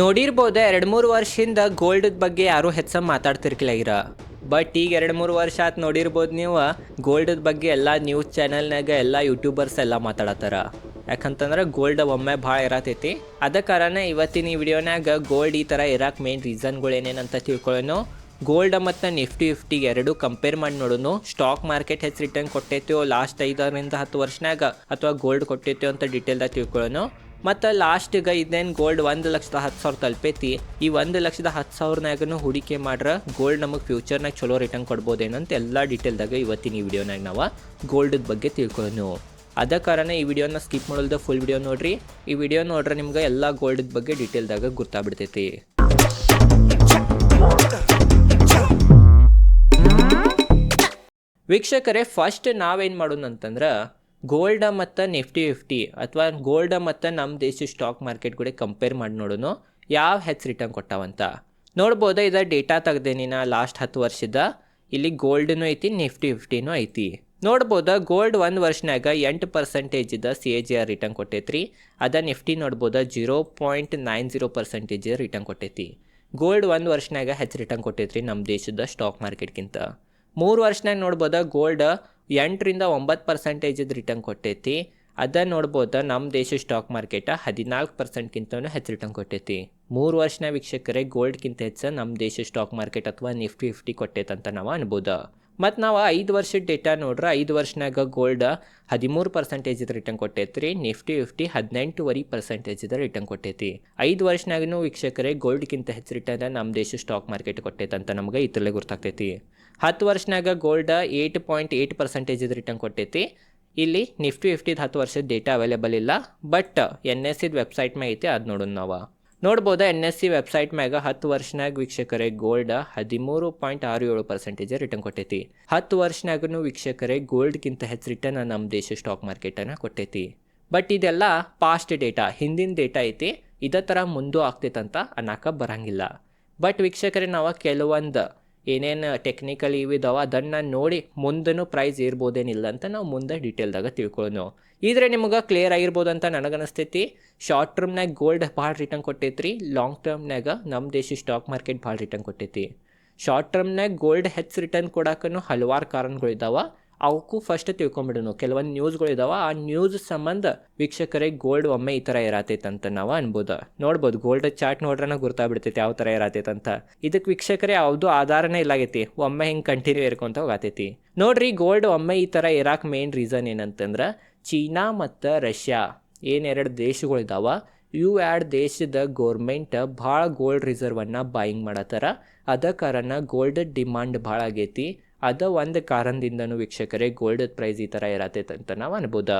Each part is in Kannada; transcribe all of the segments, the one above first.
ನೋಡಿರ್ಬೋದು ಎರಡು ಮೂರು ವರ್ಷದಿಂದ ಗೋಲ್ಡ್ ಬಗ್ಗೆ ಯಾರೂ ಹೆಚ್ಚ ಮಾತಾಡ್ತಿರ್ಕಿಲ್ಲ ಬಟ್ ಈಗ ಎರಡು ಮೂರು ವರ್ಷ ಆತ್ ನೋಡಿರ್ಬೋದು ನೀವು ಗೋಲ್ಡ್ ಬಗ್ಗೆ ಎಲ್ಲ ನ್ಯೂಸ್ ಚಾನೆಲ್ನಾಗ ಎಲ್ಲ ಯೂಟ್ಯೂಬರ್ಸ್ ಎಲ್ಲ ಮಾತಾಡತ್ತಾರ. ಯಾಕಂತಂದ್ರೆ ಗೋಲ್ಡ್ ಒಮ್ಮೆ ಭಾಳ ಇರತೈತಿ. ಅದ ಕಾರಣ ಇವತ್ತಿನ ಈ ವಿಡಿಯೋನಾಗ ಗೋಲ್ಡ್ ಈ ಥರ ಇರಾಕ್ ಮೇನ್ ರೀಸನ್ಗಳು ಏನೇನಂತ ತಿಳ್ಕೊಳ್ಳೋನು. ಗೋಲ್ಡ್ ಮತ್ತು ನಿಫ್ಟಿ ಫಿಫ್ಟಿ ಎರಡು ಕಂಪೇರ್ ಮಾಡಿ ನೋಡೋನು. ಸ್ಟಾಕ್ ಮಾರ್ಕೆಟ್ ಹೆಚ್ಚು ರಿಟರ್ನ್ ಕೊಟ್ಟೈತೋ ಲಾಸ್ಟ್ ಐದರಿಂದ ಹತ್ತು ವರ್ಷನಾಗ ಅಥವಾ ಗೋಲ್ಡ್ ಕೊಟ್ಟೈತೋ ಅಂತ ಡೀಟೇಲ್ದಾಗ ತಿಳ್ಕೊಳ್ಳೋನು. ಮತ್ತು ಲಾಸ್ಟಿಗೆ ಇದೇನು ಗೋಲ್ಡ್ ಒಂದು ಲಕ್ಷದ ಹತ್ತು ಸಾವಿರ ತಲುಪೈತಿ. ಈ ಒಂದು ಲಕ್ಷದ ಹತ್ತು ಸಾವಿರನಾಗನು ಹೂಡಿಕೆ ಮಾಡ್ರೆ ಗೋಲ್ಡ್ ನಮಗೆ ಫ್ಯೂಚರ್ನಾಗ ಚಲೋ ರಿಟರ್ನ್ ಕೊಡ್ಬೋದೇನಂತ ಎಲ್ಲ ಡೀಟೇಲ್ದಾಗ ಇವತ್ತಿನ ಈ ವಿಡಿಯೋನಾಗ ನಾವು ಗೋಲ್ಡ್ ಬಗ್ಗೆ ತಿಳ್ಕೊಳ್ಳೋಣ ಅದ ಕಾರಣ ಈ ವಿಡಿಯೋನ ಸ್ಕಿಪ್ ಮಾಡೋಲ್ದ ಫುಲ್ ವಿಡಿಯೋ ನೋಡ್ರಿ. ಈ ವಿಡಿಯೋ ನೋಡ್ರೆ ನಿಮ್ಗೆ ಎಲ್ಲ ಗೋಲ್ಡ್ ಬಗ್ಗೆ ಡೀಟೇಲ್ದಾಗ ಗೊತ್ತಾಗ್ಬಿಡ್ತೈತಿ ವೀಕ್ಷಕರೇ ಫಸ್ಟ್ ನಾವೇನು ಮಾಡೋಣ ಅಂತಂದ್ರೆ ಗೋಲ್ಡ ಮತ್ತು ನಿಫ್ಟಿ ಫಿಫ್ಟಿ ಅಥವಾ ಗೋಲ್ಡ ಮತ್ತು ನಮ್ಮ ದೇಶದ ಸ್ಟಾಕ್ ಮಾರ್ಕೆಟ್ ಕೂಡ ಕಂಪೇರ್ ಮಾಡಿ ನೋಡೋನು, ಯಾವ ಹೆಚ್ಚು ರಿಟರ್ನ್ ಕೊಟ್ಟಾವಂತ. ನೋಡ್ಬೋದು ಇದ ಡೇಟಾ ತೆಗ್ದೇನಿ ನಾ ಲಾಸ್ಟ್ ಹತ್ತು ವರ್ಷದ, ಇಲ್ಲಿ ಗೋಲ್ಡ್ನು ಐತಿ, ನಿಫ್ಟಿ ಫಿಫ್ಟಿನೂ ಐತಿ. ನೋಡ್ಬೋದು ಗೋಲ್ಡ್ ಒಂದು ವರ್ಷನಾಗ ಎಂಟು ಪರ್ಸೆಂಟೇಜ್ ಇದ್ದ C A G R return ಕೊಟ್ಟೈತ್ರಿ. ಅದ ನಿಫ್ಟಿ ನೋಡ್ಬೋದು zero point nine zero percentage return ಕೊಟ್ಟೈತಿ. ಗೋಲ್ಡ್ ಒಂದು ವರ್ಷನಾಗ ಹೆಚ್ಚು ರಿಟರ್ನ್ ಕೊಟ್ಟೈತ್ರಿ ನಮ್ಮ ದೇಶದ ಸ್ಟಾಕ್ ಮಾರ್ಕೆಟ್ಗಿಂತ ಮೂರು ವರ್ಷನಾಗ ನೋಡ್ಬೋದು ಗೋಲ್ಡ್ ಎಂಟರಿಂದ ಒಂಬತ್ತು ಪರ್ಸೆಂಟೇಜ್ ರಿಟರ್ನ್ ಕೊಟ್ಟೈತಿ. ಅದನ್ನು ನೋಡ್ಬೋದು ನಮ್ಮ ದೇಶ ಸ್ಟಾಕ್ ಮಾರ್ಕೆಟ ಹದಿನಾಲ್ಕು ಪರ್ಸೆಂಟ್ಗಿಂತನೂ ಹೆಚ್ಚು ರಿಟರ್ನ್ ಕೊಟ್ಟೈತಿ. ಮೂರು ವರ್ಷನ ವೀಕ್ಷಕರೇ ಗೋಲ್ಡ್ಗಿಂತ ಹೆಚ್ಚು ನಮ್ಮ ದೇಶ ಸ್ಟಾಕ್ ಮಾರ್ಕೆಟ್ ಅಥವಾ ನಿಫ್ಟಿ ಫಿಫ್ಟಿ ಕೊಟ್ಟೈತಂತ ನಾವು ಅನ್ಬೋದು. ಮತ್ತು ನಾವು ಐದು ವರ್ಷದ ಡೇಟಾ ನೋಡ್ರೆ, ಐದು ವರ್ಷನಾಗ ಗೋಲ್ಡ್ ಹದಿಮೂರು ಪರ್ಸೆಂಟೇಜ್ ರಿಟರ್ನ್ ಕೊಟ್ಟೈತ್ರಿ ನಿಫ್ಟಿ ಫಿಫ್ಟಿ ಹದಿನೆಂಟುವರೆ ಪರ್ಸೆಂಟೇಜ್ ರಿಟರ್ನ್ ಕೊಟ್ಟೈತಿ. ಐದು ವರ್ಷನಾಗೂ ವೀಕ್ಷಕರೇ ಗೋಲ್ಡ್ಗಿಂತ ಹೆಚ್ಚು ರಿಟರ್ನ್ ನಮ್ಮ ದೇಶ ಸ್ಟಾಕ್ ಮಾರ್ಕೆಟ್ ಕೊಟ್ಟೈತಂತ ನಮಗೆ ಇತರಲ್ಲೇ ಗೊತ್ತಾಗ್ತೈತಿ ಹತ್ತು ವರ್ಷನಾಗ gold eight point eight percentage return ಕೊಟ್ಟೈತಿ. ಇಲ್ಲಿ ನಿಫ್ಟಿ ಫಿಫ್ಟಿದು ಹತ್ತು ವರ್ಷದ ಡೇಟಾ ಅವೈಲೇಬಲ್ ಇಲ್ಲ. ಬಟ್ ಎನ್ ಎಸ್ ಸಿದ ವೆಬ್ಸೈಟ್ ಮ್ಯಾಗ ಐತಿ, ಅದು ನೋಡೋಣ ನಾವು. ನೋಡ್ಬೋದು ಎನ್ ಎಸ್ ಸಿ ವೆಬ್ಸೈಟ್ ಮ್ಯಾಗ ಹತ್ತು ವರ್ಷನಾಗ ವೀಕ್ಷಕರೇ ಗೋಲ್ಡ್ ಹದಿಮೂರು ಪಾಯಿಂಟ್ ಆರು ಏಳು ಪರ್ಸೆಂಟೇಜ್ ರಿಟರ್ನ್ ಕೊಟ್ಟೈತಿ. ಹತ್ತು ವರ್ಷನಾಗೂ ವೀಕ್ಷಕರೇ ಗೋಲ್ಡ್ಗಿಂತ ಹೆಚ್ಚು ರಿಟರ್ನ್ ನಮ್ಮ ದೇಶ ಸ್ಟಾಕ್ ಮಾರ್ಕೆಟನ್ನು ಕೊಟ್ಟೈತಿ. ಬಟ್ ಇದೆಲ್ಲ ಪಾಸ್ಟ್ ಡೇಟಾ ಹಿಂದಿನ ಡೇಟಾ ಐತಿ. ಇದೇ ಥರ ಮುಂದೂ ಆಗ್ತೈತಂತ ಅನ್ನಕ ಬರಂಗಿಲ್ಲ. ಬಟ್ ವೀಕ್ಷಕರೇ ನಾವು ಕೆಲವೊಂದು ಏನೇನು ಟೆಕ್ನಿಕಲ್ ಇವಿದಾವ ಅದನ್ನು ನೋಡಿ ಮುಂದೂ ಪ್ರೈಸ್ ಇರ್ಬೋದೇನಿಲ್ಲ ಅಂತ ನಾವು ಮುಂದೆ ಡೀಟೇಲ್ದಾಗ ತಿಳ್ಕೊಳ್ಳೋಣ ಇದ್ರೆ ನಿಮ್ಗೆ ಕ್ಲಿಯರ್ ಆಗಿರ್ಬೋದು ಅಂತ ನನಗನ್ನಿಸ್ತೈತಿ ಶಾರ್ಟ್ ಟರ್ಮ್ನಾಗ ಗೋಲ್ಡ್ ಭಾಳ ರಿಟರ್ನ್ ಕೊಟ್ಟೈತ್ರಿ. ಲಾಂಗ್ ಟರ್ಮ್ನಾಗ ನಮ್ಮ ದೇಶ ಸ್ಟಾಕ್ ಮಾರ್ಕೆಟ್ ಭಾಳ ರಿಟರ್ನ್ ಕೊಟ್ಟೈತಿ. ಶಾರ್ಟ್ ಟರ್ಮ್ನಾಗ ಗೋಲ್ಡ್ ಹೆಚ್ಚು ರಿಟರ್ನ್ ಕೊಡೋಕ್ಕೂ ಹಲವಾರು ಕಾರಣಗಳಿದಾವೆ. ಅವಕ್ಕೂ ಫಸ್ಟ್ ತಿಳ್ಕೊಂಬಿಡೋಣ. ಕೆಲವೊಂದು ನ್ಯೂಸ್ಗಳು ಇದಾವೆ, ಆ ನ್ಯೂಸ್ ಸಂಬಂಧ ವೀಕ್ಷಕರೇ ಗೋಲ್ಡ್ ಒಮ್ಮೆ ಈ ಥರ ಇರತೈತಂತ ನಾವು ಅನ್ಬೋದು. ನೋಡ್ಬೋದು ಗೋಲ್ಡ್ ಚಾರ್ಟ್ ನೋಡ್ರನ ಗುರ್ತಾಗ್ಬಿಡ್ತೈತಿ ಯಾವ ಥರ ಇರತೈತಂತ ಇದಕ್ಕೆ ವೀಕ್ಷಕರೇ ಯಾವುದು ಆಧಾರನೇ ಇಲ್ಲಾಗೈತಿ. ಒಮ್ಮೆ ಹಿಂಗೆ ಕಂಟಿನ್ಯೂ ಇರ್ಕೊಂತ ಹೋಗತೈತಿ. ನೋಡ್ರಿ ಗೋಲ್ಡ್ ಒಮ್ಮೆ ಈ ಥರ ಇರಾಕ್ ಮೇನ್ ರೀಸನ್ ಏನಂತಂದ್ರೆ ಚೀನಾ ಮತ್ತು ರಷ್ಯಾ ಏನು ಎರಡು ದೇಶಗಳಿದಾವ ಇವು ಎರಡು ದೇಶದ ಗೋರ್ಮೆಂಟ್ ಭಾಳ ಗೋಲ್ಡ್ ರಿಸರ್ವನ್ನು ಬಾಯಿಂಗ್ ಮಾಡತ್ತಾರ. ಅದ ಕಾರಣ ಗೋಲ್ಡ್ ಡಿಮಾಂಡ್ ಭಾಳ ಆಗೈತಿ. ಅದ ಒಂದು ಕಾರಣದಿಂದನೂ ವೀಕ್ಷಕರೇ ಗೋಲ್ಡ್ ಪ್ರೈಸ್ ಈ ಥರ ಇರತೈತೆ ಅಂತ ನಾವು ಅನ್ಬೋದು.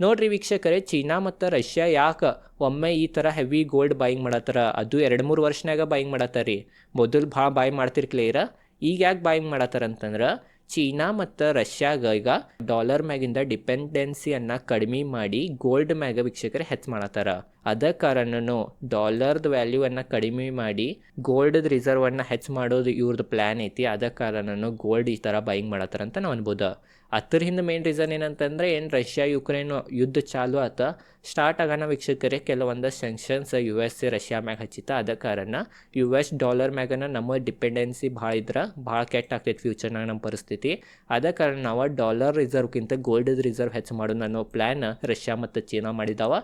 ನೋಡ್ರಿ ವೀಕ್ಷಕರೇ, ಚೀನಾ ಮತ್ತು ರಷ್ಯಾ ಯಾಕೆ ಒಮ್ಮೆ ಈ ಥರ ಹೆವಿ ಗೋಲ್ಡ್ ಬಾಯಿಂಗ್ ಮಾಡತ್ತಾರ? ಅದು ಎರಡು ಮೂರು ವರ್ಷನಾಗ ಬಾಯಿಂಗ್ ಮಾಡತ್ತಾರ. ರೀ ಮೊದಲು ಭಾಳ ಬಾಯ್ ಇರ ಈಗ ಯಾಕೆ ಬಾಯಿಂಗ್ ಮಾಡತ್ತಾರ ಅಂತಂದ್ರೆ ಚೀನಾ ಮತ್ತು ರಷ್ಯಾಗ ಈಗ ಡಾಲರ್ ಮ್ಯಾಗಿಂದ ಡಿಪೆಂಡೆನ್ಸಿಯನ್ನು ಕಡಿಮೆ ಮಾಡಿ ಗೋಲ್ಡ್ ಮ್ಯಾಗ ವೀಕ್ಷಕರು ಹೆಚ್ಚು ಮಾಡತ್ತಾರ. ಅದ ಕಾರಣನು ಡಾಲರ್ದ ವ್ಯಾಲ್ಯೂವನ್ನು ಕಡಿಮೆ ಮಾಡಿ ಗೋಲ್ಡ್ ರಿಸರ್ವನ್ನು ಹೆಚ್ಚು ಮಾಡೋದು ಇವ್ರದ್ದು ಪ್ಲ್ಯಾನ್ ಐತಿ. ಅದ ಕಾರಣನು ಗೋಲ್ಡ್ ಈ ಥರ ಬೈಯಿಂಗ್ ಮಾಡತ್ತಾರ ಅಂತ ನಾವು ಅನ್ಬೋದು. ಅದ್ರ ಹಿಂದೆ ಮೇನ್ ರೀಸನ್ ಏನಂತಂದ್ರೆ ಏನು ರಷ್ಯಾ ಯುಕ್ರೇನ್ ಯುದ್ಧ ಚಾಲು ಆತ ಸ್ಟಾರ್ಟ್ ಆಗೋಣ ವೀಕ್ಷಕರೇ ಕೆಲವೊಂದು ಸೆಂಕ್ಷನ್ಸ್ ಯು ಎಸ್ ರಷ್ಯಾ ಮ್ಯಾಗ ಹಚ್ಚಿತ. ಅದ ಕಾರಣ ಯು ಎಸ್ ಡಾಲರ್ ಮ್ಯಾಗನ ನಮ್ಮ ಡಿಪೆಂಡೆನ್ಸಿ ಭಾಳ ಇದ್ರೆ, ಭಾಳ ಕೆಟ್ಟ ಆಗ್ತೈತೆ ಫ್ಯೂಚರ್ನಾಗ ನಮ್ಮ ಪರಿಸ್ಥಿತಿ. ಅದ ಕಾರಣ ನಾವು ಡಾಲರ್ ರಿಸರ್ವ್ಗಿಂತ ಗೋಲ್ಡ್ ರಿಸರ್ವ್ ಹೆಚ್ಚು ಮಾಡೋಣ ಅನ್ನೋ ಪ್ಲ್ಯಾನ್ ರಷ್ಯಾ ಮತ್ತು ಚೀನಾ ಮಾಡಿದಾವ.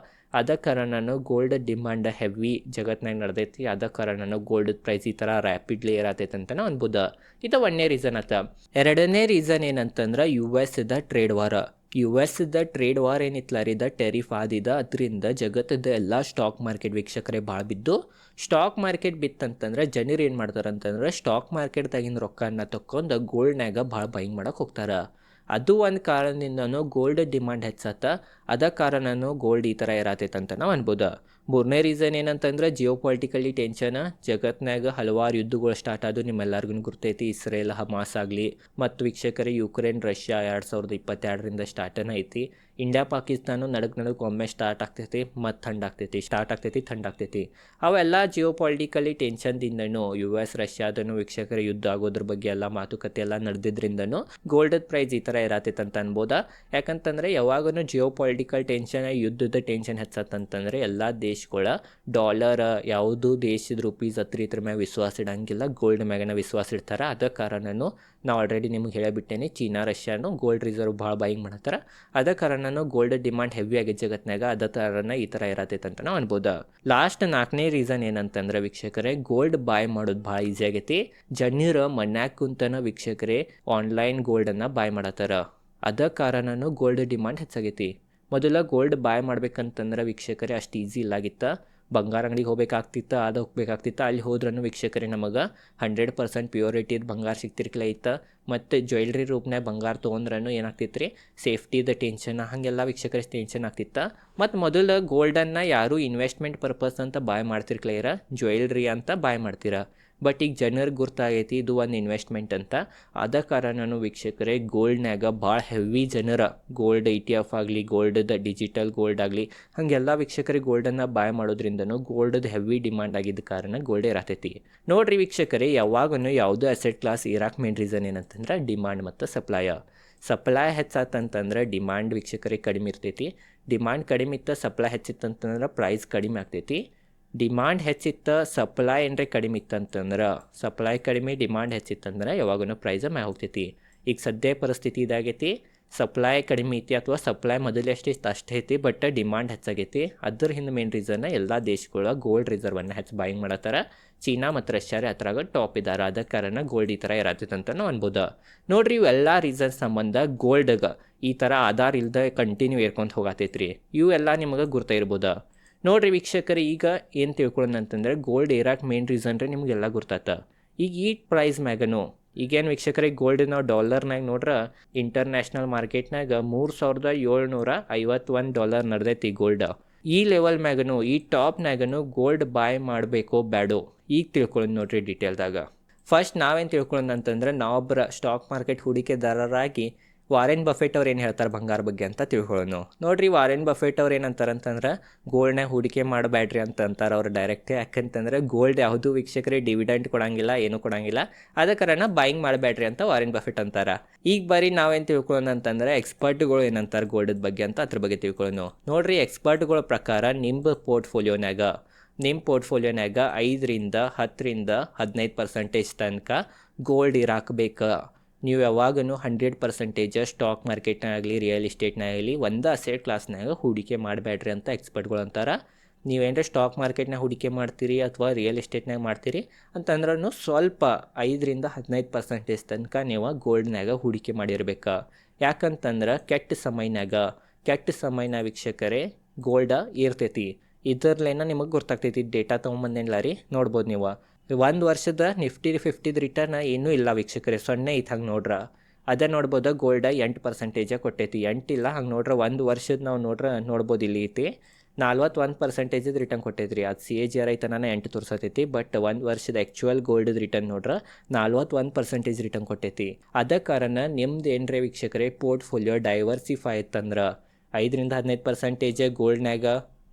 ಅದ ಕಾರಣನು ಗೋಲ್ಡ್ ಡಿಮಾಂಡ್ ಹೆವಿ ಜಗತ್ತಿನಾಗ ನಡೆದೈತಿ. ಅದ ಕಾರಣನು ಗೋಲ್ಡ್ ಪ್ರೈಸ್ ಈ ಥರ ರ್ಯಾಪಿಡ್ಲಿ ಏರತೈತೆ ಅಂತ ಅನ್ಬೋದು. ಇದು ಒಂದನೇ ರೀಸನ್ ಆತ. ಎರಡನೇ ರೀಸನ್ ಏನಂತಂದ್ರೆ U S the trade war U S the trade war ಏನಿತ್ತಲ್ಲ the tariff ಆದಿದ. ಅದರಿಂದ ಜಗತ್ತದ ಎಲ್ಲ ಸ್ಟಾಕ್ ಮಾರ್ಕೆಟ್ ವೀಕ್ಷಕರೇ ಭಾಳ ಬಿದ್ದು ಸ್ಟಾಕ್ ಮಾರ್ಕೆಟ್ ಬಿತ್ತಂತಂದ್ರೆ ಜನರು ಏನು ಮಾಡ್ತಾರಂತಂದ್ರೆ ಸ್ಟಾಕ್ ಮಾರ್ಕೆಟ್ದಾಗಿನ ರೊಕ್ಕನ ತಕ್ಕೊಂಡು ಗೋಲ್ಡ್ನಾಗ ಭಾಳ ಬೈಂಗ್ ಮಾಡೋಕೆ ಹೋಗ್ತಾರೆ. ಅದು ಒಂದು ಕಾರಣದಿಂದನು ಗೋಲ್ಡ್ ಡಿಮಾಂಡ್ ಹೆಚ್ಚತ್ತ ಅದ ಕಾರಣನೂ ಗೋಲ್ಡ್ ಈ ಥರ ಇರತೈತೆ ಅಂತ ನಾವು ಅನ್ಬೋದು. ಮೂರನೇ ರೀಸನ್ ಏನಂತಂದ್ರೆ ಜಿಯೋ ಪೊಲಿಟಿಕಲಿ ಟೆನ್ಷನ್ ಜಗತ್ನಾಗ ಹಲವಾರು ಯುದ್ಧಗಳು ಸ್ಟಾರ್ಟ್ ಆದವು ನಿಮ್ಮೆಲ್ಲರಿಗೂ ಗುರ್ತೈತಿ. ಇಸ್ರೇಲ್, ಹಮಾಸ್ ಆಗಲಿ, ಮತ್ತು ವೀಕ್ಷಕರೇ ಯುಕ್ರೇನ್ ರಷ್ಯಾ ಎರಡು ಸಾವಿರದ ಇಪ್ಪತ್ತೆರಡರಿಂದ ಸ್ಟಾರ್ಟನ ಐತಿ. ಇಂಡಿಯಾ, ಪಾಕಿಸ್ತಾನ ನಡಕ್ ನಡಕ್ ಒಮ್ಮೆ ಸ್ಟಾರ್ಟ್ ಆಗ್ತೈತಿ, ಮತ್ತು ಥಂಡ್ ಆಗ್ತೈತಿ ಸ್ಟಾರ್ಟ್ ಆಗ್ತೈತಿ, ಥಂಡ್ ಆಗ್ತೈತಿ. ಅವೆಲ್ಲ ಜಿಯೋ ಪಾಲಿಟಿಕಲಿ ಟೆನ್ಷನ್ದಿಂದನೂ ಯು ಎಸ್ ರಷ್ಯಾದನು ವೀಕ್ಷಕರ ಯುದ್ಧ ಆಗೋದ್ರ ಬಗ್ಗೆ ಎಲ್ಲ ಮಾತುಕತೆ ಎಲ್ಲ ನಡೆದಿದ್ರಿಂದನು ಗೋಲ್ಡದ ಪ್ರೈಸ್ ಈ ಥರ ಇರತೈತೆ ಅಂತ ಅನ್ಬೋದಾ. ಯಾಕಂತಂದರೆ ಯಾವಾಗೂ ಜಿಯೋ ಪೊಲಿಟಿಕಲ್ ಟೆನ್ಷನ್ ಯುದ್ಧದ ಟೆನ್ಷನ್ ಹೆಚ್ಚತ್ತಂತಂದರೆ ಎಲ್ಲ ದೇಶಗಳ ಡಾಲರ್ ಯಾವುದು ದೇಶದ ರುಪೀಸ್ ಹತ್ರ ಇದ್ರ ಮ್ಯಾಗ ವಿಶ್ವಾಸ ಇಡಂಗಿಲ್ಲ ಗೋಲ್ಡ್ ಮ್ಯಾಗನ ವಿಶ್ವಾಸ ಇಡ್ತಾರೆ. ಅದ ಕಾರಣನೂ ನಾ ಆಲ್ರೆಡಿ ನಿಮಗೆ ಹೇಳಿಬಿಟ್ಟೇನೆ ಚೀನಾ, ರಷ್ಯಾನು ಗೋಲ್ಡ್ ರಿಸರ್ವ್ ಭಾಳ ಬೈಯಿಂಗ್ ಮಾಡತ್ತಾರ. ಅದ ಕಾರಣನೂ ಗೋಲ್ಡ್ ಡಿಮಾಂಡ್ ಹೆವಿ ಆಗೈತೆ ಜಗತ್ತಿನಾಗ ಅದ ಥರನ ಈ ಥರ ಇರತೈತೆ ಅಂತ ನಾವು ಅನ್ಬೋದು. ಲಾಸ್ಟ್ ನಾಲ್ಕನೇ ರೀಸನ್ ಏನಂತಂದ್ರೆ ವೀಕ್ಷಕರೇ ಗೋಲ್ಡ್ ಬಾಯ್ ಮಾಡೋದು ಭಾಳ ಈಸಿ ಆಗೈತಿ. ಜನರು ಮನ್ಯಾಗ ಕುಂತನ ವೀಕ್ಷಕರೇ ಆನ್ಲೈನ್ ಗೋಲ್ಡನ್ನು ಬಾಯ್ ಮಾಡತ್ತಾರ. ಅದ ಕಾರಣನೂ ಗೋಲ್ಡ್ ಡಿಮಾಂಡ್ ಹೆಚ್ಚಾಗೈತಿ. ಮೊದಲ ಗೋಲ್ಡ್ ಬಾಯ್ ಮಾಡ್ಬೇಕಂತಂದ್ರೆ ವೀಕ್ಷಕರೇ ಅಷ್ಟು ಈಸಿ ಇಲ್ಲಾಗಿತ್ತ. ಬಂಗಾರ ಅಂಗಡಿಗೆ ಹೋಗ್ಬೇಕಾಗ್ತಿತ್ತು, ಅದು ಹೋಗ್ಬೇಕಾಗ್ತಿತ್ತು, ಅಲ್ಲಿ ಹೋದ್ರೂ ವೀಕ್ಷಕರೇ ನಮಗೆ ಹಂಡ್ರೆಡ್ ಪರ್ಸೆಂಟ್ ಪ್ಯೂರಿಟಿದು ಬಂಗಾರ ಸಿಗ್ತಿರ್ಕಲ ಇತ್ತು. ಮತ್ತು ಜ್ಯುವೆಲ್ರಿ ರೂಪ್ನಾಗ ಬಂಗಾರ ತೊಗೊಂಡ್ರೂ ಏನಾಗ್ತಿತ್ತು ರೀ ಸೇಫ್ಟಿದ ಟೆನ್ಷನ್ ಹಾಗೆಲ್ಲ ವೀಕ್ಷಕರ ಟೆನ್ಷನ್ ಆಗ್ತಿತ್ತು. ಮತ್ತು ಮೊದಲು ಗೋಲ್ಡನ್ನು ಯಾರೂ ಇನ್ವೆಸ್ಟ್ಮೆಂಟ್ ಪರ್ಪಸ್ ಅಂತ ಬಾಯ್ ಮಾಡ್ತಿರ್ಕಿಲ್ಲ ಇರ? ಜ್ಯುವೆಲ್ರಿ ಅಂತ ಬಾಯ್ ಮಾಡ್ತೀರ? ಬಟ್ ಈಗ ಜನರಿಗೆ ಗುರ್ತಾಗೈತಿ ಇದು ಒಂದು ಇನ್ವೆಸ್ಟ್ಮೆಂಟ್ ಅಂತ. ಅದ ಕಾರಣನೂ ವೀಕ್ಷಕರೇ ಗೋಲ್ಡ್ನ್ಯಾಗ ಭಾಳ ಹೆವಿ ಜನರ. ಗೋಲ್ಡ್ ಇ ಟಿ ಎಫ್ ಆಗಲಿ ಗೋಲ್ಡ್ದ ಡಿಜಿಟಲ್ ಗೋಲ್ಡ್ ಆಗಲಿ, ಹಾಗೆಲ್ಲ ವೀಕ್ಷಕರಿಗೆ ಗೋಲ್ಡನ್ನು ಬಾಯ್ ಮಾಡೋದ್ರಿಂದನೂ ಗೋಲ್ಡದ ಹೆವಿ ಡಿಮ್ಯಾಂಡ್ ಆಗಿದ್ದ ಕಾರಣ ಗೋಲ್ಡ್ ಇರತೈತಿ ನೋಡ್ರಿ ವೀಕ್ಷಕರೇ ಯಾವಾಗೂ ಯಾವುದೋ ಅಸೆಟ್ ಕ್ಲಾಸ್ ಇರಾಕ್ ಮೇನ್ ರೀಸನ್ ಏನಂತಂದ್ರೆ ಡಿಮ್ಯಾಂಡ್ ಮತ್ತು ಸಪ್ಲೈ ಸಪ್ಲೈ ಹೆಚ್ಚಾತಂತಂದ್ರೆ ಡಿಮ್ಯಾಂಡ್ ವೀಕ್ಷಕರಿಗೆ ಕಡಿಮೆ ಇರ್ತೈತಿ. ಡಿಮ್ಯಾಂಡ್ ಕಡಿಮೆ ಇತ್ತು ಸಪ್ಲೈ ಹೆಚ್ಚಿತ್ತಂತಂದ್ರೆ ಪ್ರೈಸ್ ಕಡಿಮೆ ಆಗ್ತೈತಿ. ಡಿಮಾಂಡ್ ಹೆಚ್ಚಿತ್ತು ಸಪ್ಲೈ ಏನ್ರಿ ಕಡಿಮೆ ಇತ್ತಂತಂದ್ರೆ, ಸಪ್ಲೈ ಕಡಿಮೆ ಡಿಮಾಂಡ್ ಹೆಚ್ಚಿತ್ತಂದ್ರೆ ಯಾವಾಗೂ ಪ್ರೈಸ್ ಮ್ಯಾಗ ಹೋಗ್ತೈತಿ. ಈಗ ಸದ್ಯ ಪರಿಸ್ಥಿತಿ ಇದಾಗೈತಿ, ಸಪ್ಲೈ ಕಡಿಮೆ ಐತಿ ಅಥವಾ ಸಪ್ಲೈ ಮೊದಲು ಎಷ್ಟಿತ್ತು ಅಷ್ಟೇ ಐತಿ ಬಟ್ ಡಿಮಾಂಡ್ ಹೆಚ್ಚಾಗೈತಿ. ಅದ್ರ ಹಿಂದೆ ಮೇನ್ ರೀಸನ್ ಎಲ್ಲ ದೇಶಗಳು ಗೋಲ್ಡ್ ರಿಸರ್ವನ್ನು ಹೆಚ್ಚು ಬಾಯಿಂಗ್ ಮಾಡತ್ತಾರ. ಚೀನಾ ಮತ್ತು ರಷ್ಯಾರೆ ಅದ್ರಾಗ ಟಾಪ್ ಇದ್ದಾರೆ ಅದ ಕಾರಣ ಗೋಲ್ಡ್ ಈ ಥರ ಇರತ್ತೈತೆ ನಾವು ಅನ್ಬೋದು. ನೋಡ್ರಿ ಇವೆಲ್ಲ ರೀಸನ್ ಸಂಬಂಧ ಗೋಲ್ಡ್ಗೆ ಈ ಥರ ಆಧಾರ್ ಇಲ್ದೆ ಕಂಟಿನ್ಯೂ ಏರ್ಕೊಂತ ಹೋಗತೈತ್ರಿ. ಇವೆಲ್ಲ ನಿಮಗೆ ಗುರ್ತ ಇರ್ಬೋದು. ನೋಡ್ರಿ ವೀಕ್ಷಕರು, ಈಗ ಏನು ತಿಳ್ಕೊಳ್ಳೋಣ ಅಂತಂದ್ರೆ ಗೋಲ್ಡ್ ಏರಾಕ್ ಮೇನ್ ರೀಸನ್ ರೀ ನಿಮಗೆಲ್ಲ ಗುರ್ತಾತ. ಈಗ ಈ ಪ್ರೈಸ್ ಮ್ಯಾಗನು, ಈಗೇನು ವೀಕ್ಷಕರೇ ಗೋಲ್ಡ್ ನಾವು ಡಾಲರ್ನಾಗ ನೋಡ್ರೆ ಇಂಟರ್ನ್ಯಾಷನಲ್ ಮಾರ್ಕೆಟ್ನಾಗ ಮೂರು ಸಾವಿರದ ಏಳ್ನೂರ ಐವತ್ತೊಂದು ಡಾಲರ್ ನಡೆದೈತಿ ಗೋಲ್ಡ್ ಈ ಲೆವೆಲ್ ಮ್ಯಾಗನು, ಈ ಟಾಪ್ನಾಗನು ಗೋಲ್ಡ್ ಬಾಯ್ ಮಾಡಬೇಕೋ ಬ್ಯಾಡೋ? ಈಗ ತಿಳ್ಕೊಳ್ಳೋದು ನೋಡ್ರಿ ಡೀಟೇಲ್ದಾಗ ಫಸ್ಟ್ ನಾವೇನು ತಿಳ್ಕೊಳ್ಳೋಣ ಅಂತಂದ್ರೆ ನಾವೊಬ್ಬರ ಸ್ಟಾಕ್ ಮಾರ್ಕೆಟ್ ಹೂಡಿಕೆದಾರರಾಗಿ ವಾರೆನ್ ಬಫೆಟ್ ಅವ್ರು ಏನು ಹೇಳ್ತಾರೆ ಬಂಗಾರ ಬಗ್ಗೆ ಅಂತ ತಿಳ್ಕೊಳ್ಳೋಣ ನೋಡ್ರಿ ವಾರೆನ್ ಬಫೆಟ್ ಅವ್ರು ಏನಂತಾರೆ ಅಂತಂದ್ರೆ ಗೋಲ್ಡ್ನಾಗ ಹೂಡಿಕೆ ಮಾಡಬೇಡ್ರಿ ಅಂತ ಅಂತಾರೆ ಅವ್ರು ಡೈರೆಕ್ಟ್ ಯಾಕಂತಂದ್ರೆ ಗೋಲ್ಡ್ ಯಾವುದು ವೀಕ್ಷಕರೇ ಡಿವಿಡೆಂಟ್ ಕೊಡಂಗಿಲ್ಲ, ಏನು ಕೊಡಂಗಿಲ್ಲ. ಅದ ಕಾರಣ ಬಾಯಿಂಗ್ ಮಾಡಬೇಡ್ರಿ ಅಂತ ವಾರೆನ್ ಬಫೆಟ್ ಅಂತಾರೆ. ಈಗ ಬರೀ ನಾವೇನು ತಿಳ್ಕೊಳ್ಳೋಣ ಅಂತಂದ್ರೆ ಎಕ್ಸ್ಪರ್ಟ್ಗಳು ಏನಂತಾರೆ ಗೋಲ್ಡದ ಬಗ್ಗೆ ಅಂತ ಅದ್ರ ಬಗ್ಗೆ ತಿಳ್ಕೊಳ್ಳೋಣ ನೋಡ್ರಿ ಎಕ್ಸ್ಪರ್ಟ್ಗಳ ಪ್ರಕಾರ ನಿಮ್ಮ ಪೋರ್ಟ್ಫೋಲಿಯೋನಾಗ ನಿಮ್ಮ ಪೋರ್ಟ್ಫೋಲಿಯೋನಾಗ ಐದರಿಂದ ಹತ್ತರಿಂದ ಹದಿನೈದು ಪರ್ಸೆಂಟೇಜ್ ತನಕ ಗೋಲ್ಡ್ ಇರಾಕಬೇಕು. ನೀವು ಯಾವಾಗೂ ಹಂಡ್ರೆಡ್ ಪರ್ಸೆಂಟೇಜ್ ಸ್ಟಾಕ್ ಮಾರ್ಕೆಟ್ನಾಗಲಿ ರಿಯಲ್ ಎಸ್ಟೇಟ್ನಾಗಲಿ ಒಂದು ಅಸೆಟ್ ಕ್ಲಾಸ್ನಾಗ ಹೂಡಿಕೆ ಮಾಡಬೇಡ್ರಿ ಅಂತ ಎಕ್ಸ್ಪರ್ಟ್ಗಳು ಅಂತಾರೆ. ನೀವೇನರ ಸ್ಟಾಕ್ ಮಾರ್ಕೆಟ್ನಾಗ ಹೂಡಿಕೆ ಮಾಡ್ತೀರಿ ಅಥವಾ ರಿಯಲ್ ಎಸ್ಟೇಟ್ನಾಗ ಮಾಡ್ತೀರಿ ಅಂತಂದ್ರೂ ಸ್ವಲ್ಪ ಐದರಿಂದ ಹದಿನೈದು ಪರ್ಸೆಂಟೇಜ್ ತನಕ ನೀವು ಗೋಲ್ಡ್ನಾಗ ಹೂಡಿಕೆ ಮಾಡಿರ್ಬೇಕು. ಯಾಕಂತಂದ್ರೆ ಕೆಟ್ಟ ಸಮಯನಾಗ ಕೆಟ್ಟ ಸಮಯನ ವೀಕ್ಷಕರೇ ಗೋಲ್ಡ ಇರ್ತೈತಿ. ಇದರಲ್ಲೇನ ನಿಮಗೆ ಗೊತ್ತಾಗ್ತೈತಿ ಡೇಟಾ ತೊಗೊಂಬಂದೇನಲ್ಲ ರೀ? ನೋಡ್ಬೋದು ನೀವು. ಒಂದು ವರ್ಷದ ನಿಫ್ಟಿ ಫಿಫ್ಟಿದ ರಿಟರ್ನ್ ಏನೂ ಇಲ್ಲ ವೀಕ್ಷಕರೇ, ಸೊನ್ನೆ ಐತೆ ಹಂಗೆ ನೋಡ್ರ. ಅದೇ ನೋಡ್ಬೋದು ಗೋಲ್ಡ ಎಂಟು ಪರ್ಸೆಂಟೇಜ ಕೊಟ್ಟೈತಿ. ಎಂಟಿಲ್ಲ ಹಂಗೆ ನೋಡ್ರೆ ಒಂದು ವರ್ಷದ ನಾವು ನೋಡ್ರ, ನೋಡ್ಬೋದು ಇಲ್ಲಿ ಐತಿ. ನಲ್ವತ್ತೊಂದು ಪರ್ಸೆಂಟೇಜದ ರಿಟರ್ನ್ ಕೊಟ್ಟೈತ್ರಿ. ಅದು ಸಿ ಎ ಜಿ ಆರ್ ಐತನ ಎಂಟು ತೋರಿಸತೈತಿ ಬಟ್ ಒಂದು ವರ್ಷದ ಆ್ಯಕ್ಚುಯಲ್ ಗೋಲ್ಡ್ ರಿಟರ್ನ್ ನೋಡ್ರ ನಲ್ವತ್ತೊಂದು ಪರ್ಸೆಂಟೇಜ್ ರಿಟರ್ನ್ ಕೊಟ್ಟೈತಿ. ಅದ ಕಾರಣ ನಿಮ್ದು ಏನರೇ ವೀಕ್ಷಕರೇ ಪೋರ್ಟ್ಫೋಲಿಯೋ ಡೈವರ್ಸಿಫೈ ಆಯ್ತಂದ್ರೆ ಐದರಿಂದ ಹದಿನೈದು ಪರ್ಸೆಂಟೇಜ ಗೋಲ್ಡ್ನ್ಯಾಗ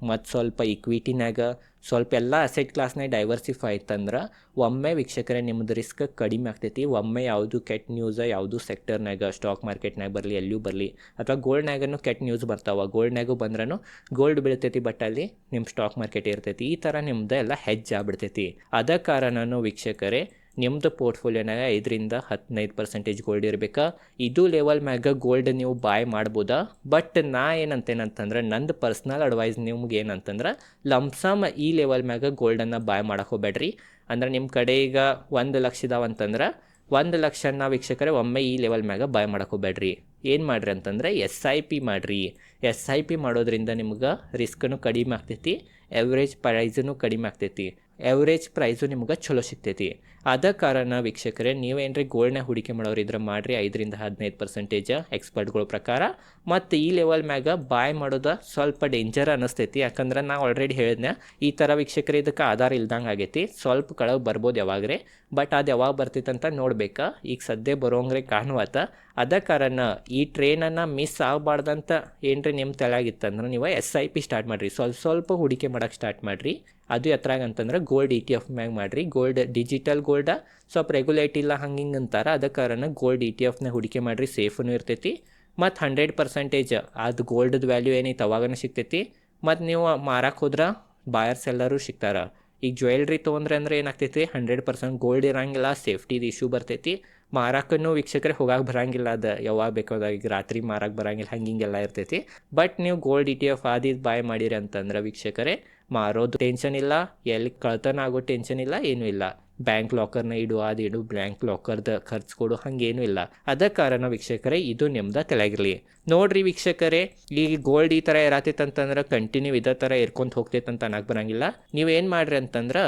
ಮತ್ತು ಸ್ವಲ್ಪ ಇಕ್ವಿಟಿನಾಗ ಸ್ವಲ್ಪ ಎಲ್ಲ ಅಸೆಟ್ ಕ್ಲಾಸ್ನೇ ಡೈವರ್ಸಿಫೈ ಆಯ್ತಂದ್ರೆ ಒಮ್ಮೆ ವೀಕ್ಷಕರೇ ನಿಮ್ಮದು ರಿಸ್ಕ್ ಕಡಿಮೆ ಆಗ್ತೈತಿ. ಒಮ್ಮೆ ಯಾವುದು ಕೆಟ್ಟ ನ್ಯೂಸ್ ಯಾವುದು ಸೆಕ್ಟರ್ನಾಗ ಸ್ಟಾಕ್ ಮಾರ್ಕೆಟ್ನಾಗ ಬರಲಿ ಎಲ್ಲೂ ಬರಲಿ. ಅಥವಾ ಗೋಲ್ಡ್ನಾಗೂ ಕೆಟ್ಟ ನ್ಯೂಸ್ ಬರ್ತಾವೆ. ಗೋಲ್ಡ್ನಾಗೂ ಬಂದ್ರೂ ಗೋಲ್ಡ್ ಬೀಳ್ತೈತಿ ಬಟ್ ಅಲ್ಲಿ ನಿಮ್ಮ ಸ್ಟಾಕ್ ಮಾರ್ಕೆಟ್ ಇರ್ತೈತಿ. ಈ ಥರ ನಿಮ್ಮದು ಎಲ್ಲ ಹೆಜ್ಜೆ ಆಗ್ಬಿಡ್ತೈತಿ. ಅದ ಕಾರಣನೂ ವೀಕ್ಷಕರೇ ನಿಮ್ಮದು ಪೋರ್ಟ್ಫೋಲಿಯೋನಾಗ ಐದರಿಂದ ಹದಿನೈದು ಪರ್ಸೆಂಟೇಜ್ ಗೋಲ್ಡ್ ಇರಬೇಕಾ? ಇದು ಲೆವೆಲ್ ಮ್ಯಾಗ ಗೋಲ್ಡ್ ನೀವು ಬಾಯ್ ಮಾಡ್ಬೋದಾ? ಬಟ್ ನಾ ಏನಂತೇನಂತಂದ್ರೆ, ನಂದು ಪರ್ಸ್ನಲ್ ಅಡ್ವೈಸ್ ನಿಮ್ಗೆ ಏನಂತಂದ್ರೆ ಲಂಪ್ಸಮ್ ಈ ಲೆವೆಲ್ ಮ್ಯಾಗ ಗೋಲ್ಡನ್ನು ಬಾಯ್ ಮಾಡಕ್ಕೆ ಹೋಗ್ಬೇಡ್ರಿ. ಅಂದ್ರೆ ನಿಮ್ಮ ಕಡೆ ಈಗ ಒಂದು ಲಕ್ಷ ಇದಾವಂತಂದ್ರೆ ಒಂದು ಲಕ್ಷನ ವೀಕ್ಷಕರೇ ಒಮ್ಮೆ ಈ ಲೆವೆಲ್ ಮ್ಯಾಗ ಬಾಯ್ ಮಾಡಕ್ಕೆ ಹೋಗ್ಬೇಡ್ರಿ. ಏನು ಮಾಡ್ರಿ ಅಂತಂದ್ರೆ ಎಸ್ ಐ ಪಿ ಮಾಡಿರಿ. ಎಸ್ ಐ ಪಿ ಮಾಡೋದ್ರಿಂದ ನಿಮ್ಗೆ ರಿಸ್ಕನು ಕಡಿಮೆ ಆಗ್ತೈತಿ ಎವ್ರೇಜ್ ಪ್ರೈಸನ್ನು ಕಡಿಮೆ ಆಗ್ತೈತಿ. ಎವ್ರೇಜ್ ಪ್ರೈಸು ನಿಮ್ಗೆ ಚಲೋ ಸಿಗ್ತೈತಿ. ಅದ ಕಾರಣ ವೀಕ್ಷಕರೇ, ನೀವೇನ್ರಿ ಗೋಲ್ಡ್ನ ಹೂಡಿಕೆ ಮಾಡೋರು, ಇದ್ರೆ ಮಾಡಿರಿ ಐದರಿಂದ ಹದಿನೈದು ಪರ್ಸೆಂಟೇಜ್ ಎಕ್ಸ್ಪರ್ಟ್ಗಳ ಪ್ರಕಾರ. ಮತ್ತು ಈ ಲೆವೆಲ್ ಮ್ಯಾಗ ಬಾಯ್ ಮಾಡೋದು ಸ್ವಲ್ಪ ಡೇಂಜರ್ ಅನ್ನಿಸ್ತೈತಿ. ಯಾಕಂದ್ರೆ ನಾ ಆಲ್ರೆಡಿ ಹೇಳಿದ್ನ, ಈ ಥರ ವೀಕ್ಷಕರು, ಇದಕ್ಕೆ ಆಧಾರ ಇಲ್ದಂಗೆ ಆಗೈತಿ. ಸ್ವಲ್ಪ ಕೆಳಗೆ ಬರ್ಬೋದು ಯಾವಾಗ್ರೆ. ಬಟ್ ಅದು ಯಾವಾಗ ಬರ್ತೈತೆ ಅಂತ ನೋಡ್ಬೇಕಾ. ಈಗ ಸದ್ಯ ಬರೋಂಗ್ರೆ ಕಾಣುವತ್ತ ಅದ ಕಾರಣ ಈ ಟ್ರೈನನ್ನು ಮಿಸ್ ಆಗಬಾರ್ದಂತ ಏನ್ರಿ ನಿಮ್ಮ ತಲೆಯಾಗಿತ್ತಂದ್ರೆ ನೀವು ಎಸ್ ಐ ಪಿ ಸ್ಟಾರ್ಟ್ ಮಾಡಿರಿ. ಸ್ವಲ್ಪ ಸ್ವಲ್ಪ ಹೂಡಿಕೆ ಮಾಡೋಕೆ ಸ್ಟಾರ್ಟ್ ಮಾಡಿರಿ. ಅದು ಎತ್ರಾಗ ಅಂತಂದ್ರೆ ಗೋಲ್ಡ್ ಇ ಟಿ ಎಫ್ ಮ್ಯಾಗ ಮಾಡಿರಿ. ಗೋಲ್ಡ್ ಡಿಜಿಟಲ್ ಗೋಲ್ಡ ಸ್ವಲ್ಪ ರೆಗ್ಯುಲೇಟ್ ಇಲ್ಲ ಹಂಗೆ ಹಿಂಗೆ ಅಂತಾರೆ. ಅದ ಕಾರಣ ಗೋಲ್ಡ್ ಇ ಟಿ ಎಫ್ನ ಹೂಡಿಕೆ ಮಾಡಿರಿ ಸೇಫೂ ಇರ್ತೈತಿ. ಮತ್ತು ಹಂಡ್ರೆಡ್ ಪರ್ಸೆಂಟೇಜ್ ಅದು ಗೋಲ್ಡ್ದು ವ್ಯಾಲ್ಯೂ ಏನೈತೆ ಅವಾಗನ ಸಿಗ್ತೈತಿ. ಮತ್ತು ನೀವು ಮಾರಕ್ಕೆ ಹೋದ್ರೆ ಬಾಯರ್ಸ್ ಎಲ್ಲರೂ ಸಿಗ್ತಾರ. ಈಗ ಜ್ಯುವೆಲ್ರಿ ತೊಗೊಂಡ್ರೆ ಅಂದ್ರೆ ಏನಾಗ್ತೈತಿ? ಹಂಡ್ರೆಡ್ ಪರ್ಸೆಂಟ್ ಗೋಲ್ಡ್ ಇರಂಗಿಲ್ಲ ಸೇಫ್ಟಿದು ಇಶ್ಯೂ ಬರ್ತೈತಿ. ಮಾರಾಕನ್ನು ವೀಕ್ಷಕರೇ ಹೋಗಕ್ಕೆ ಬರಂಗಿಲ್ಲ ಅದು. ಯಾವಾಗ ಬೇಕಾದಾಗ ಈಗ ರಾತ್ರಿ ಮಾರಕ್ಕೆ ಬರಂಗಿಲ್ಲ ಹಂಗೆ ಹಿಂಗೆಲ್ಲ ಇರ್ತೈತಿ. ಬಟ್ ನೀವು ಗೋಲ್ಡ್ ಇ ಟಿ ಎಫ್ ಆದಿದ್ದು ಬಾಯ್ ಮಾಡಿರಿ ಅಂತಂದ್ರೆ ವೀಕ್ಷಕರೇ, ಮಾರೋದು ಟೆನ್ಷನ್ ಇಲ್ಲ. ಎಲ್ಲಿ ಕಳ್ತನ ಆಗೋ ಟೆನ್ಷನ್ ಇಲ್ಲ, ಏನೂ ಇಲ್ಲ. ಬ್ಯಾಂಕ್ ಲಾಕರ್ನ ಇಡು ಅದು ಇಡು, ಬ್ಯಾಂಕ್ ಲಾಕರ್ದ ಖರ್ಚು ಕೊಡು, ಹಂಗೇನೂ ಇಲ್ಲ. ಅದ ಕಾರಣ ವೀಕ್ಷಕರೇ, ಇದು ನಿಮ್ದು ತಲೆಗಿರಲಿ ನೋಡ್ರಿ ವೀಕ್ಷಕರೇ ಈಗ ಗೋಲ್ಡ್ ಈ ಥರ ಇರತ್ತೈತಂತಂದ್ರೆ ಕಂಟಿನ್ಯೂ ಇದೇ ಥರ ಇರ್ಕೊಂತ ಹೋಗ್ತೈತೆ ಅಂತ ಅನ್ನಕ್ಕೆ ಬರಂಗಿಲ್ಲ. ನೀವೇನು ಮಾಡ್ರಿ ಅಂತಂದ್ರೆ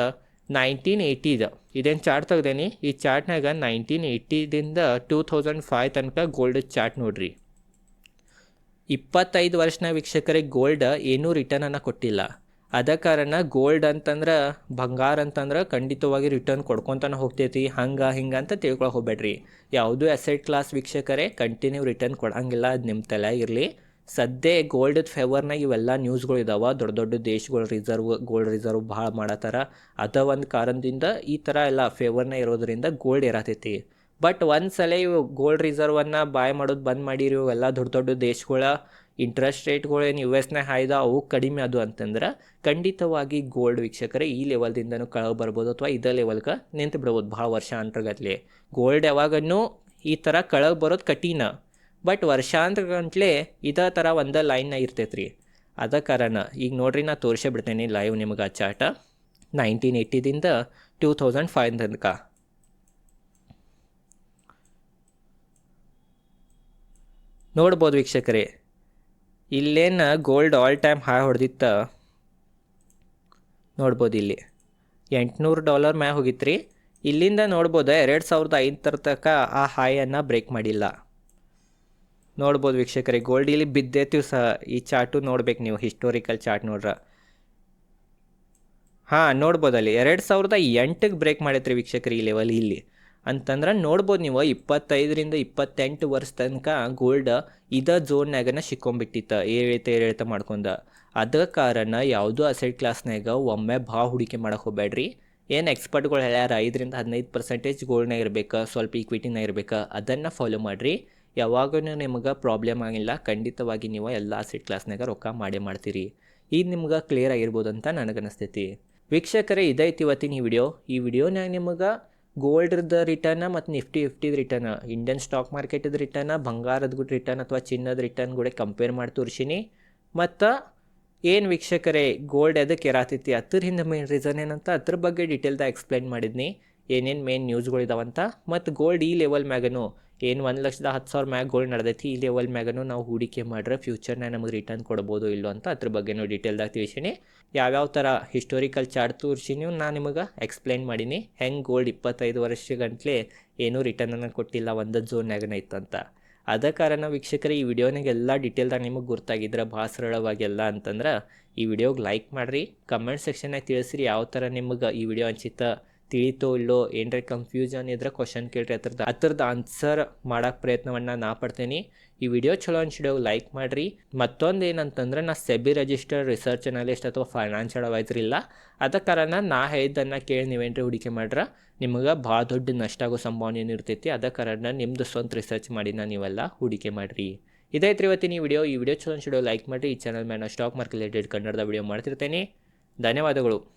ನೈನ್ಟೀನ್ ಏಯ್ಟಿದ ಇದೇನು ಚಾರ್ಟ್ ತೆಗ್ದೇನಿ? ಈ ಚಾರ್ಟ್ನಾಗ ನೈನ್ಟೀನ್ ಏಯ್ಟಿದಿಂದ ಟೂ ತೌಸಂಡ್ ಫೈವ್ ತನಕ ಗೋಲ್ಡ್ ಚಾರ್ಟ್ ನೋಡ್ರಿ. ಇಪ್ಪತ್ತೈದು ವರ್ಷನ ವೀಕ್ಷಕರಿಗೆ ಗೋಲ್ಡ್ ಏನೂ ರಿಟರ್ನನ್ನು ಕೊಟ್ಟಿಲ್ಲ. ಅದ ಕಾರಣ ಗೋಲ್ಡ್ ಅಂತಂದ್ರೆ, ಬಂಗಾರ ಅಂತಂದ್ರೆ ಖಂಡಿತವಾಗಿ ರಿಟರ್ನ್ ಕೊಡ್ಕೊತಾನೆ ಹೋಗ್ತೈತಿ. ಹಂಗೆ, ಹಿಂಗೆ ಅಂತ ತಿಳ್ಕೊಳಕ್ಕೆ ಹೋಗ್ಬೇಡ್ರಿ. ಯಾವುದೂ ಅಸೆಟ್ ಕ್ಲಾಸ್ ವೀಕ್ಷಕರೇ ಕಂಟಿನ್ಯೂ ರಿಟರ್ನ್ ಕೊಡಂಗಿಲ್ಲ, ಅದು ನಿಮ್ಮ ತಲೆ ಇರಲಿ. ಸದ್ಯ ಗೋಲ್ಡ್ ಫೇವರ್ನಾಗ ಇವೆಲ್ಲ ನ್ಯೂಸ್ಗಳು ಇದಾವೆ. ದೊಡ್ಡ ದೊಡ್ಡ ದೇಶಗಳು ರಿಸರ್ವ್ ಗೋಲ್ಡ್ ರಿಸರ್ವ್ ಭಾಳ ಮಾಡತ್ತಾರ ಅದ ಒಂದು ಕಾರಣದಿಂದ ಈ ಥರ ಎಲ್ಲ ಫೇವರ್ನ ಇರೋದರಿಂದ ಗೋಲ್ಡ್ ಇರತೈತಿ ಬಟ್ ಒಂದು ಸಲ ಇವು ಗೋಲ್ಡ್ ರಿಸರ್ವನ್ನು ಬಾಯ್ ಮಾಡೋದು ಬಂದ್ ಮಾಡಿರಿ, ಇವೆಲ್ಲ ದೊಡ್ಡ ದೊಡ್ಡ ದೇಶಗಳ ಇಂಟ್ರೆಸ್ಟ್ ರೇಟ್ಗಳು ಏನು ಯು ಎಸ್ನಾಗ ಹಾಯ್ದ ಅವು ಕಡಿಮೆ ಅದು ಅಂತಂದ್ರೆ ಖಂಡಿತವಾಗಿ ಗೋಲ್ಡ್ ವೀಕ್ಷಕರೇ ಈ ಲೆವೆಲ್ದಿಂದನೂ ಕಳವು ಬರ್ಬೋದು ಅಥವಾ ಇದೇ ಲೆವೆಲ್ಗೆ ನಿಂತು ಬಿಡ್ಬೋದು. ಭಾಳ ವರ್ಷ ಅಂತರ್ಗತ್ಲೆ ಗೋಲ್ಡ್ ಯಾವಾಗನೂ ಈ ಥರ ಕಳವು ಬರೋದು ಕಠಿಣ. ಬಟ್ ವರ್ಷಾಂತರ ಗಂಟ್ಲೆ ಇದೇ ಥರ ಒಂದು ಲೈನ್ನ ಇರ್ತೈತೆ ರೀ ಅದ ಕಾರಣ ಈಗ ನೋಡ್ರಿ ನಾ ತೋರಿಸೇ ಬಿಡ್ತೇನೆ ಲೈವ್ ನಿಮಗೆ ಆ ಚಾಟ ನೈನ್ಟೀನ್ ಏಯ್ಟಿದಿಂದ ಟೂ ತೌಸಂಡ್ ಫೈವ್ ತನಕ. ನೋಡ್ಬೋದು ವೀಕ್ಷಕರೇ. ಇಲ್ಲೇನು ಗೋಲ್ಡ್ ಆಲ್ ಟೈಮ್ ಹೈ ಹೊಡೆದಿತ್ತ. ನೋಡ್ಬೋದು ಇಲ್ಲಿ. ಎಂಟುನೂರು ಡಾಲರ್ ಮ್ಯಾಗ ಹೋಗಿತ್ತು ರೀ ಇಲ್ಲಿಂದ ನೋಡ್ಬೋದು ಎರಡು ಸಾವಿರದ ಐದರ ತನಕ ಆ ಹಾಯನ್ನು ಬ್ರೇಕ್ ಮಾಡಿಲ್ಲ. ನೋಡ್ಬೋದು ವೀಕ್ಷಕರೇ ಗೋಲ್ಡ್ ಇಲ್ಲಿ ಬಿದ್ದೈತಿವ್ ಸಹ ಈ ಚಾರ್ಟು ನೋಡ್ಬೇಕು ನೀವು ಹಿಸ್ಟೋರಿಕಲ್ ಚಾರ್ಟ್ ನೋಡ್ರ. ಹಾಂ, ನೋಡ್ಬೋದಲ್ಲಿ. ಎರಡು ಸಾವಿರದ ಎಂಟಕ್ಕೆ ಬ್ರೇಕ್ ಮಾಡೈತ್ರಿ ವೀಕ್ಷಕರಿ ಈ ಲೆವೆಲ್ ಇಲ್ಲಿ. ಅಂತಂದ್ರೆ ನೋಡ್ಬೋದು ನೀವು ಇಪ್ಪತ್ತೈದರಿಂದ ಇಪ್ಪತ್ತೆಂಟು ವರ್ಷ ತನಕ ಗೋಲ್ಡ್ ಇದ ಝೋನ್ನಾಗನ ಸಿಕ್ಕೊಂಬಿಟ್ಟಿತ್ತು ಏರಿಳಿತ ಏರಿಳಿತ ಮಾಡ್ಕೊಂಡ. ಅದ ಕಾರಣ ಯಾವುದೂ ಅಸೆಟ್ ಕ್ಲಾಸ್ನಾಗ ಒಮ್ಮೆ ಭಾಳ ಹೂಡಿಕೆ ಮಾಡಕ್ಕೆ ಹೋಗ್ಬೇಡ್ರಿ ಏನು ಎಕ್ಸ್ಪರ್ಟ್ಗಳು ಹೇಳ್ಯಾರ, ಐದರಿಂದ ಹದಿನೈದು ಪರ್ಸೆಂಟೇಜ್ ಗೋಲ್ಡ್ನ ಇರಬೇಕು, ಸ್ವಲ್ಪ ಈಕ್ವಿಟಿನ ಇರಬೇಕು, ಅದನ್ನು ಫಾಲೋ ಮಾಡಿರಿ. ಯಾವಾಗೂ ನಿಮ್ಗೆ ಪ್ರಾಬ್ಲಮ್ ಆಗಿಲ್ಲ, ಖಂಡಿತವಾಗಿ ನೀವು ಎಲ್ಲ ಅಸೆಟ್ ಕ್ಲಾಸ್ನಾಗ ರೊಕ್ಕ ಮಾಡೇ ಮಾಡ್ತೀರಿ. ಇದು ನಿಮ್ಗೆ ಕ್ಲಿಯರ್ ಆಗಿರ್ಬೋದು ಅಂತ ನನಗನ್ನಿಸ್ತೈತಿ. ವೀಕ್ಷಕರೇ ಇದೈತಿ ಇವತ್ತಿನ ಈ ವಿಡಿಯೋ ಈ ವಿಡಿಯೋನಾಗ ನಿಮಗೆ ಗೋಲ್ಡ್ರದ್ದು ರಿಟರ್ನ ಮತ್ತು ನಿಫ್ಟಿ ಫಿಫ್ಟಿದ ರಿಟರ್ನ್ ಇಂಡಿಯನ್ ಸ್ಟಾಕ್ ಮಾರ್ಕೆಟದ ರಿಟರ್ನ ಬಂಗಾರದ ಗುಡ್ ರಿಟರ್ನ್ ಅಥವಾ ಚಿನ್ನದ ರಿಟರ್ನ್ ಕೂಡ ಕಂಪೇರ್ ಮಾಡಿ ತೋರಿಸಿನಿ. ಮತ್ತು ಏನು ವೀಕ್ಷಕರೇ ಗೋಲ್ಡ್ ಎದಕ್ಕೆ ಇರತೈತಿ ಅದ್ರ ಹಿಂದೆ ಮೇನ್ ರೀಸನ್ ಏನಂತ ಅದ್ರ ಬಗ್ಗೆ ಡೀಟೇಲ್ದಾಗ ಎಕ್ಸ್ಪ್ಲೈನ್ ಮಾಡಿದ್ನಿ. ಏನೇನು ಮೇನ್ ನ್ಯೂಸ್ಗಳಿದಾವಂತ ಮತ್ತು ಗೋಲ್ಡ್ ಈ ಲೆವೆಲ್ ಮ್ಯಾಗನು ಏನು ಒಂದು ಲಕ್ಷದ ಹತ್ತು ಸಾವಿರ ಮ್ಯಾಗ ಗೋಲ್ಡ್ ನಡೆದೈತಿ ಈ ಲೆವೆಲ್ ಮ್ಯಾಗನು ನಾವು ಹೂಡಿಕೆ ಮಾಡ್ರೆ ಫ್ಯೂಚರ್ನ ನಮಗೆ ರಿಟರ್ನ್ ಕೊಡ್ಬೋದು ಇಲ್ಲೋ ಅಂತ ಅದ್ರ ಬಗ್ಗೆನೂ ಡೀಟೇಲ್ದಾಗ ತಿಳಿಸೀನಿ. ಯಾವ್ಯಾವ ಥರ ಹಿಸ್ಟೋರಿಕಲ್ ಚಾರ್ಟ್ ತೋರಿಸಿನಿ ನಾನು ನಿಮಗೆ ಎಕ್ಸ್ಪ್ಲೈನ್ ಮಾಡೀನಿ. ಹೆಂಗೆ ಗೋಲ್ಡ್ ಇಪ್ಪತ್ತೈದು ವರ್ಷ ಗಂಟ್ಲೆ ಏನೂ ರಿಟರ್ನನ್ನು ಕೊಟ್ಟಿಲ್ಲ, ಒಂದು ಝೋನ್ಯಾಗನ ಇತ್ತಂತ ಅದ ಕಾರಣ ವೀಕ್ಷಕರೇ, ಈ ವಿಡಿಯೋನಾಗ ಎಲ್ಲ ಡೀಟೇಲ್ದಾಗ ನಿಮಗೆ ಗೊತ್ತಾಗಿದ್ರೆ ಭಾಳ ಸರಳವಾಗಿ ಎಲ್ಲ ಅಂತಂದ್ರೆ ಈ ವಿಡಿಯೋಗೆ ಲೈಕ್ ಮಾಡಿರಿ ಕಮೆಂಟ್ ಸೆಕ್ಷನ್ನಾಗ ತಿಳಿಸ್ರಿ ಯಾವ ಥರ ನಿಮಗೆ ಈ ವಿಡಿಯೋ ಅನ್ಸಿತ್ತ. ತಿಳಿತೋ ಇಲ್ಲೋ, ಏನರ ಕನ್ಫ್ಯೂಷನ್ ಇದ್ರೆ ಕ್ವಶನ್ ಕೇಳ್ರಿ ಅದ್ರದ್ದು. ಅದ್ರದ್ದು ಆನ್ಸರ್ ಮಾಡೋಕೆ ಪ್ರಯತ್ನವನ್ನು ನಾ ಪಡ್ತೇನೆ. ಈ ವಿಡಿಯೋ ಚಲೋ ಅನ್ಸಿಡೋ ಲೈಕ್ ಮಾಡಿರಿ. ಮತ್ತೊಂದು ಏನಂತಂದ್ರೆ, ನಾ ಸೆಬಿ ರಿಜಿಸ್ಟರ್ಡ್ ರಿಸರ್ಚ್ ಅನಾಲಿಸ್ಟ್ ಅಥವಾ ಫೈನಾನ್ಷಿಯಲ್ ಅಡ್ವೈಸರ್ ಇಲ್ಲ. ಅದ ಕಾರಣ ನಾ ಹೇಳಿದ್ದನ್ನು ಕೇಳಿ ನೀವೇನ್ರಿ ಹೂಡಿಕೆ ಮಾಡ್ರೆ, ನಿಮಗೆ ಭಾಳ ದೊಡ್ಡ ನಷ್ಟ ಆಗೋ ಸಂಭಾವನೆ ಇರ್ತೈತಿ, ಅದ ಕಾರಣ ನಿಮ್ಮದು ಸ್ವಂತ ರಿಸರ್ಚ್ ಮಾಡಿನ ನೀವೆಲ್ಲ ಹೂಡಿಕೆ ಮಾಡಿರಿ. ಇದೈತ್ರಿ ಇವತ್ತಿನ ಈ ವಿಡಿಯೋ ಈ ವಿಡಿಯೋ ಚಲೋ ಅನ್ಸಿಡೋ ಲೈಕ್ ಮಾಡಿರಿ. ಈ ಚಾನಲ್ ಮೇಲೆ ಸ್ಟಾಕ್ ಮಾರ್ಕೆಟ್ ರಿಲೇಟೆಡ್ ಕನ್ನಡದ ವಿಡಿಯೋ ಮಾಡ್ತಿರ್ತೇನೆ. ಧನ್ಯವಾದಗಳು.